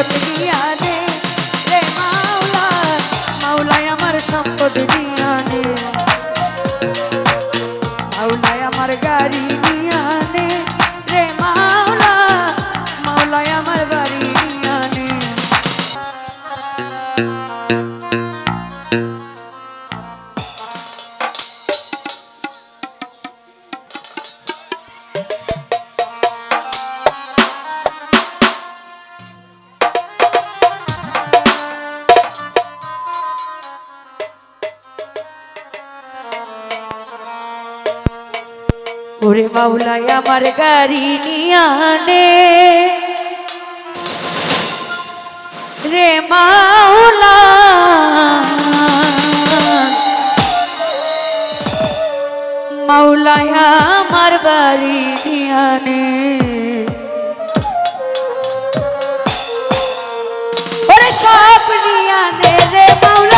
ইজ্জত নিয়া নে রে মাওলা, মাওলাই আমার সম্পদ নিয়া নে। মাওলাই আমার গাড়ি নিয়া নে। ওরে মাওলাই আমার গাড়ি নিয়া নে রে মাওলা। মাওলাই আমার বাড়ি নিয়া নে ওরে সব নিয়া নে রে মাওলা।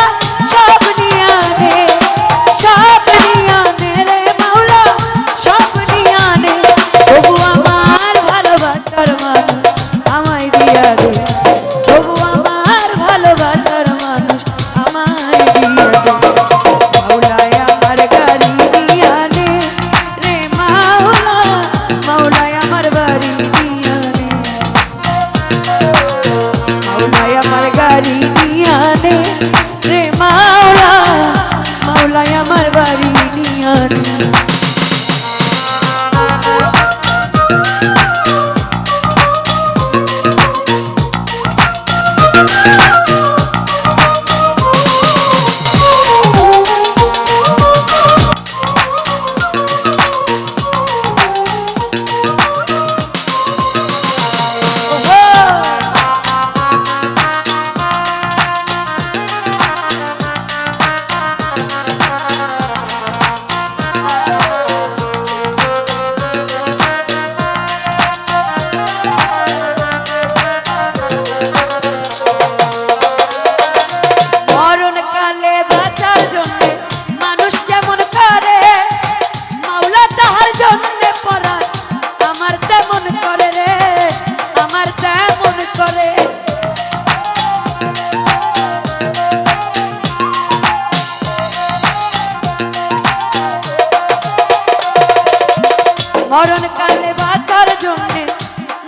মরণকালে বাঁচার জন্য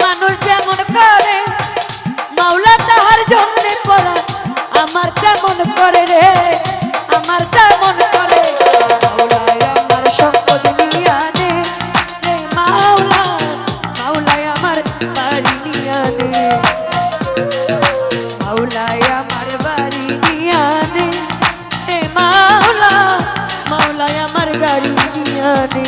মানুষ যেমন করে, মাওলা তাহার জন্য পরাণ। আমার তেমন করে রে, আমার তেমন করে। মাওলায় আমার সম্পদ নিয়া নে মাওলা, মাওলায় আমার বাড়ি নিয়া নে মাওলায় আমার বাড়ি নিয়া নে মাওলা, মাওলায় আমার গাড়ি নিয়া নে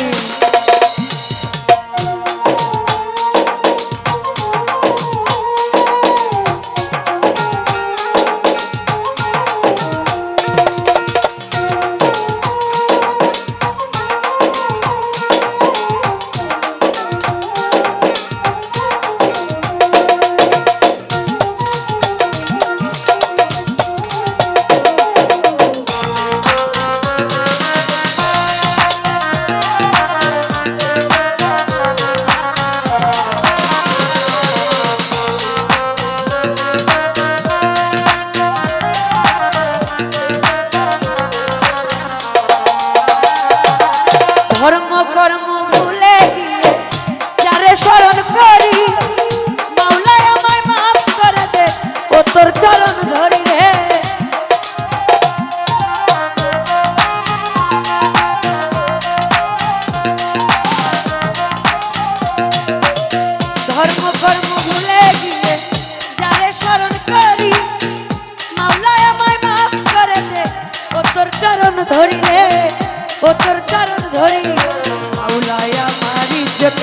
চরণ ধরি মাওলায় আমার ইজ্জত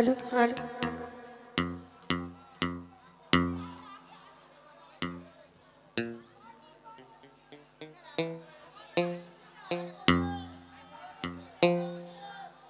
হ্যালো হ্যালো